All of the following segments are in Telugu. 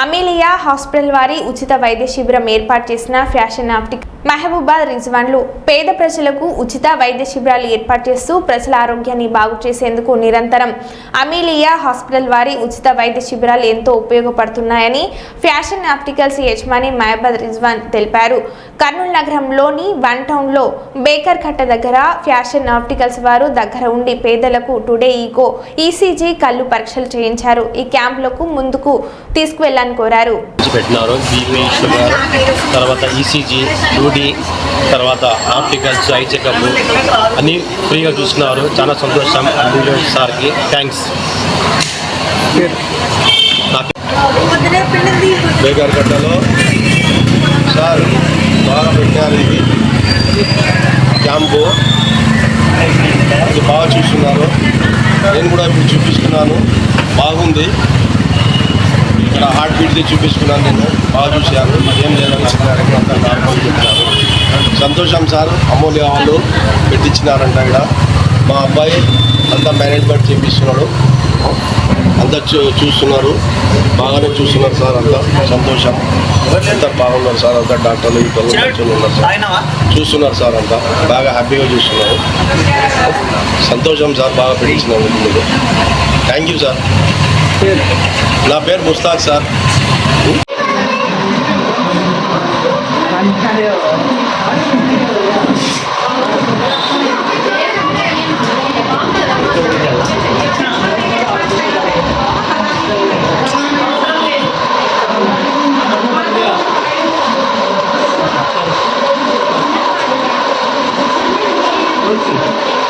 అమీలియా హాస్పిటల్ వారి ఉచిత వైద్య శిబిరం ఏర్పాటు చేసిన ఫ్యాషన్ ఆప్టిక్ మహబూబాద్ రిజ్వాన్లు పేద ప్రజలకు ఉచిత వైద్య శిబిరాలు ఏర్పాటు చేస్తూ ప్రజల ఆరోగ్యాన్ని బాగు చేసేందుకు నిరంతరం అమీలియా హాస్పిటల్ వారి ఉచిత వైద్య శిబిరాలు ఎంతో ఉపయోగపడుతున్నాయని ఫ్యాషన్ ఆప్టికల్స్ యజమాని మహబాద్ రిజ్వాన్ తెలిపారు. కర్నూలు నగరంలోని వన్ టౌన్లో బేకర్ కట్ట దగ్గర ఫ్యాషన్ ఆప్టికల్స్ వారు దగ్గర ఉండి పేదలకు టుడే ఈగో ఈసీజీ కళ్ళు పరీక్షలు చేయించారు. ఈ క్యాంపులకు ముందుకు తీసుకువెళ్ళని కోరారు. పెట్టినారు. బీపీ షుగర్ తర్వాత E ఈసీజీ టూడీ తర్వాత ఆప్టికల్స్ ఐ చెకప్ అన్నీ ఫ్రీగా చూస్తున్నారు. చాలా సంతోషం. అల్లు సార్కి థ్యాంక్స్ నా బేకర్ గడ్డలో సార్ బాగా పెట్టారు ఇది. క్యాంపు. ఇది బాగా చూస్తున్నారు. నేను కూడా ఇప్పుడు చూపిస్తున్నాను. బాగుంది. ఇక్కడ హార్ట్ బీట్ది చూపిస్తున్నాను నేను. బాగా చూశాను ఏం లేదని చెప్పారు అంతా నార్మల్ చెప్పినారు సంతోషం సార్ అమూల్య వాళ్ళు పెట్టించినారంట ఇక్కడ. మా అబ్బాయి అంతా మేనేజ్మెంట్ చేపిస్తున్నాడు. అంతా చూ చూస్తున్నారు. బాగానే చూస్తున్నారు సార్ అంతా. సంతోషం. అంతా బాగున్నారు సార్ అంతా డాక్టర్లు మంచిగా ఉన్నారు సార్. చూస్తున్నారు సార్ అంతా. బాగా హ్యాపీగా చూస్తున్నారు. సంతోషం సార్ బాగా పెట్టించినారు థ్యాంక్ యూ సార్. నా పేరు ముస్తాక్ సార్ पेन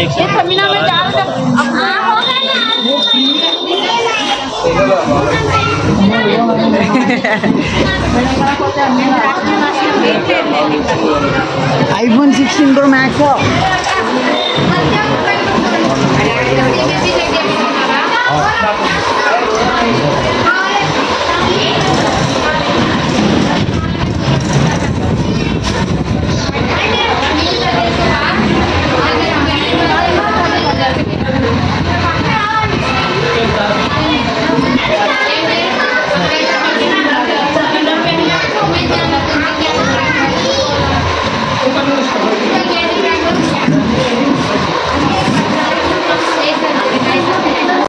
ये समीना में डाल हाँ हो गया आईफोन सिक्सटीन प्रो मैक्स